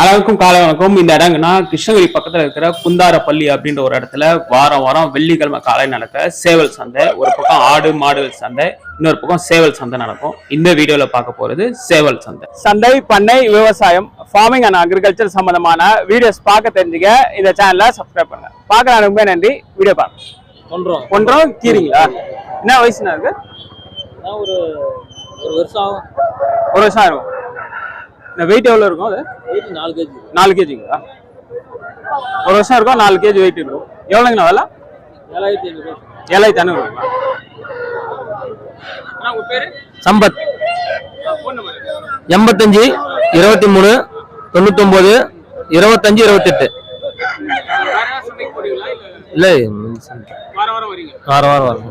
அனைவருக்கும் காலை வணக்கம் இந்த இடங்கன்னா கிருஷ்ணகிரி பக்கத்துல இருக்கிற குந்தாரப்பள்ளி அப்படின்ற ஒரு இடத்துல வாரம் வாரம் வெள்ளிக்கிழமை காலை நடக்க சேவல் சந்தை ஒரு பக்கம் ஆடு மாடுகள் சந்தை இன்னொரு பக்கம் சேவல் சந்தை நடக்கும். இந்த வீடியோல பார்க்க போறது சேவல் சந்தை. சந்தை பண்ணை விவசாயம் ஃபார்மிங் அண்ட் அக்ரிகல்ச்சர் சம்பந்தமான வீடியோஸ் பார்க்க தெரிஞ்சுக்க இந்த சேனலை சப்ஸ்கிரைப் பண்ணுங்க. பார்க்க ரொம்ப நன்றி. வீடியோ பாருங்க பண்றோம் ஒன்றும் கீரிங்களா என்ன வயசுனா இருக்கு? ஒரு ஒரு வருஷம் ஆகும். ஒரு வருஷம் இருக்கும் இந்த வெயிட் எவ்வளோ இருக்கும் அது? வெயிட் நாலு கேஜி நாலு கேஜிங்களா ஒரு வருஷம் இருக்கும் நாலு கேஜி வெயிட் இருக்கும். எவ்வளோங்கண்ணா விலை? ஏழாயிரத்தி ஐநூறு. ஏழாயிரத்தி ஐநூறுங்களா சம்பத். எண்பத்தஞ்சு இருபத்தி மூணு தொண்ணூத்தொம்பது இருபத்தஞ்சு இருபத்தெட்டு. இல்லை? வார வாரம் வரும்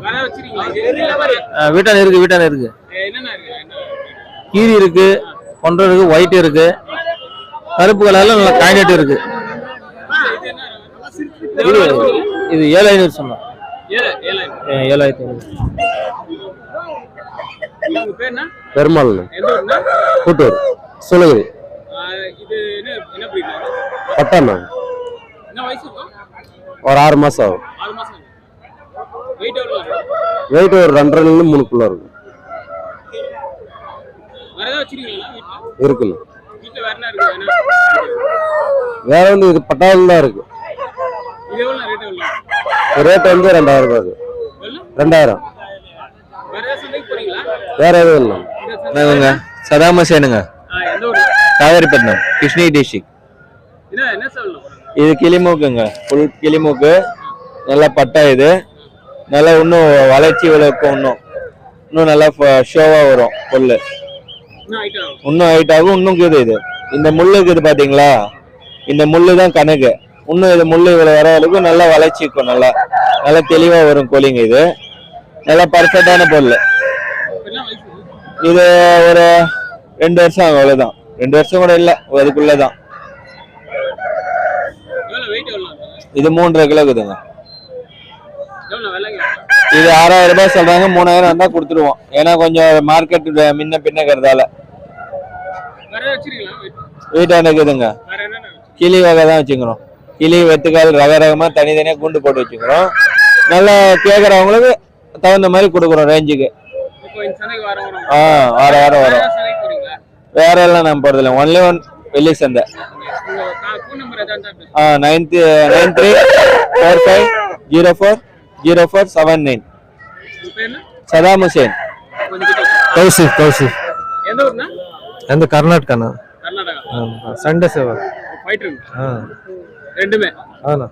வீட்டான இருக்கு வீட்டான இருக்கு. என்னென்ன இருக்கு? என்ன? கீரி இருக்கு கொன்றை இருக்கு ஒயிட் இருக்கு. கருப்பு கலர்ல நல்ல காயினட் இருக்கு. இது இது ஏழு ஐநூறு சொன்னோம் ஏழாயிரத்தி ஐநூறு. உங்க பேர் என்ன பெருமாள். கூட்டூர் சூளகிரி? பட்டாண்ணா ஒரு ஆறு மாசம் ஆகும். ஆறு மாசம் வெயிட் எவ்வளோ இருக்கும் வெயிட் ஒரு ரெண்டரைலேருந்து மூணுக்குள்ள இருக்கும் வேற ஏதாவது வச்சிருக்கீங்களா வீட்டில் இருக்குண்ணா வேற வந்து இது பட்டாவில் தான் இருக்கு. ரேட் வந்து ரெண்டாயிரம் ரூபாய் ரெண்டாயிரம். வேற எதுவும் இல்லை. நாங்க சதாம சேனுங்க. ஆ, எந்த ஊர்? காவேரிப்பட்டினம் கிருஷ்ணகிரி டிஸ்ட்ரிக்ட் இது கிளிமூக்குங்க. ஃபுல் கிளிமூக்கு. நல்லா பட்டா இது. நல்லா இன்னும் வளர்ச்சி இருக்கும் இன்னும். இன்னும் நல்லா ஷோவா வரும் ஆகும் இன்னும் ஹைட் ஆகும் இன்னும் கீது இது. இந்த முள்ளு இருக்குது பாத்தீங்களா? இந்த முள்ளு தான் கணக்கு இன்னும் இது முள்ளு இவ்வளவு வர அளவுக்கு நல்லா வளர்ச்சி இருக்கும் நல்லா நல்லா தெளிவா வரும் கோழிங்க இது. நல்லா பர்ஃபெக்டான பொருள். இது ஒரு ரெண்டு வருஷம் ஆகும் அவ்வளவுதான். ரெண்டு வருஷம் கூட இல்ல அதுக்குள்ளதான். இது மூன்றரை கிலோ இருக்குதுங்க. இது ஆறாயிரம் ரூபாய் சொல்றாங்க மூணாயிரம் வந்தா கொடுத்துருவோம் ஏன்னா கொஞ்சம் மார்க்கெட் முன்ன வச்சிருக்கீங்களா? வீட்டுல? வீட்டாண்ட இருக்குதுங்க? கிளி வகை தான் வச்சுக்கிறோம். கிளி வெத்துக்கால் ரக ரகமா தனித்தனியா குண்டு போட்டு வச்சுக்கிறோம். நல்லா கேட்கறவங்களுக்கு தகுந்த மாதிரி கொடுக்குறோம் ரேஞ்சுக்கு ஆ வார வாரம் வேற வரும் வேற எல்லாம் நம்ம போறதில்ல ஒன்லி ஒன் வெள்ளி சந்தை. ஆ nine nine three four five zero four zero four seven nine என்ன சதாம் ஹுசேன். கொஞ்சம் கிட்ட வச்சு. கௌசி கௌசி எந்த ஊர்னா? எந்த கர்நாடகாண்ணா? கர்நாடகா. சண்டே சேவை ஆ. ரெண்டுமே. ஆண்ணா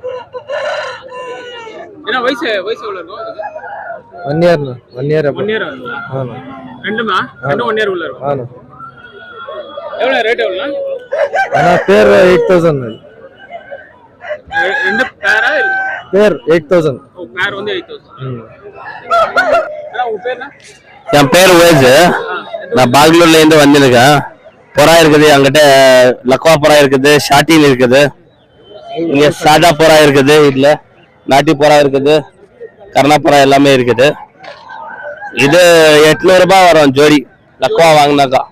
ஏன்னா வயசு வயசு எவ்வளோ இருக்கும் ஒன் இயர்ண்ணா ஒன் இயர் ஒன் இயர் ஆண்ணா ரெண்டுமா? ரெண்டும் ஒன் இயர் உள்ள இருக்கும். ஆண்ணா எவ்வளோ ரேட் எவ்வளோ அண்ணா பேர் எயிட் தௌசண்ட் ரெண்டு பேரா இல்ல? பேர் எயிட் தௌசண்ட். பேர் வந்து எயிட் என் பேர் வேஜ் நான் பாக்லூர்ல இருந்து வந்திருக்கேன். புறா இருக்குது என்கிட்ட லக்வா புறா இருக்குது ஷாட்டின் இருக்குது. இங்க சாதா புறா இருக்குது இதுல நாட்டி புறா இருக்குது கர்ணா புறா எல்லாமே இருக்குது. இது எட்நூறு ரூபாய் வரும் ஜோடி. லக்வா வாங்கினாக்கா.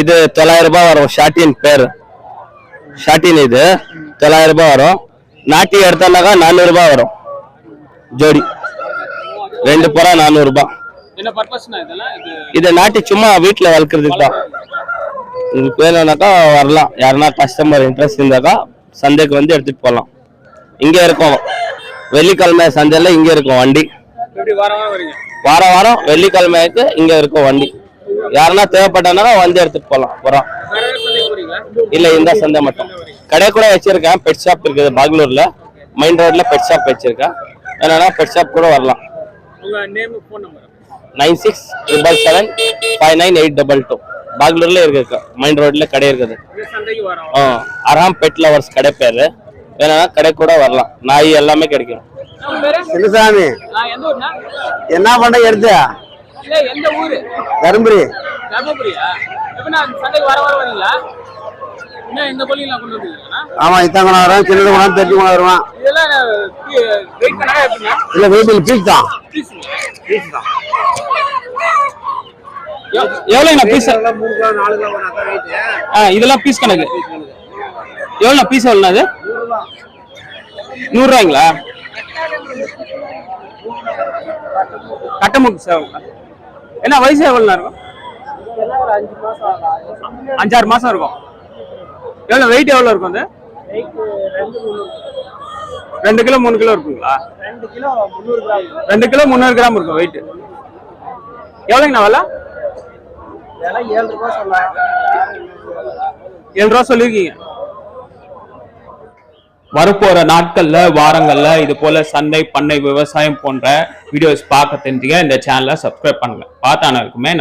இது தொள்ளாயிரம் ரூபாய் வரும் ஷாட்டின் பேர். ஷாட்டின் இது தொள்ளாயிரம் ரூபாய் வரும். நாட்டி எடுத்தோம்னாக்கா நானூறு ரூபாய் வரும். ஜோடி. ரெண்டு புறா நானூறு ரூபாய் என்ன பர்பஸ்னா இதெல்லாம்? இது நாட்டி சும்மா வீட்டில் வளர்க்குறதுக்கு தான். உங்களுக்கு வேணும்னாக்கா வரலாம். யாருன்னா கஸ்டமர் இன்ட்ரெஸ்ட் இருந்தாக்கா சந்தைக்கு வந்து எடுத்துட்டு போகலாம் இங்கே இருக்கும். வெள்ளிக்கிழமை சந்தையில் இங்கே இருக்கும் வண்டி. வாரம் வாரம் வெள்ளிக்கிழமைக்கு இங்கே இருக்கும் வண்டி. யாருன்னா தேவைப்பட்டனாக்கா வந்து எடுத்துட்டு போகலாம் புறம் இல்லை இந்த சந்தை மட்டும். கடை கூட வச்சிருக்கேன். பெட் ஷாப் இருக்குது பாக்லூர்ல. மெயின் ரோட்ல பெட் ஷாப் வச்சிருக்கேன். என்னன்னா பெட் ஷாப் கூட வரலாம். உங்க name phone number nine six triple seven five nine eight double two பாக்லூர்ல இருக்கு மெயின் ரோட்ல கடை இருக்குது. இந்த சந்தைக்கு வாரம். ஆ அராம் பெட் லவர்ஸ் கடை பேரு. வேணும்னா கடை கூட வரலாம். நாய் எல்லாமே கிடைக்கும். சின்னசாமி. என்ன பண்ண எடுத்து? இல்ல எந்த ஊரு? தருமபுரி. ஆமா இத்தான் கொண்டு வரோம் சின்னது கொண்டு வந்து தட்டி கொண்டு வருவான். இதெல்லாம் வெயிட் பண்ணா எப்படின்னா இல்ல பீஸ் தான். பீஸ் எவ்வளோங்கண்ணா பீஸ் ஆ இதெல்லாம் பீஸ் கணக்கு. எவ்வளோ பீஸ் எவ்வளோ அது? நூறுரூவாய்ங்களா கட்டமுக்கு சேவல் என்ன வயசு எவ்வளோ இருக்கும்? அஞ்சாறு மாசம் இருக்கும். எவ்வளோ வெயிட் எவ்வளோ இருக்கும் அது? ரெண்டு கிலோ. மூணு கிலோ இருக்குங்களா? ரெண்டு கிலோ முந்நூறு கிராம். இருக்கும் வெயிட் எவ்வளோங்கண்ணா விலை? ஏழு ரூபா சொல்லியிருக்கீங்க. வரப்போற நாட்கள்ல வாரங்கள்ல இது போல சந்தை பண்ணை விவசாயம் போன்ற வீடியோஸ் பார்க்க தெரிஞ்சுக்க இந்த சேனலை சப்ஸ்கிரைப் பண்ணுங்க. பார்த்தானருக்குமே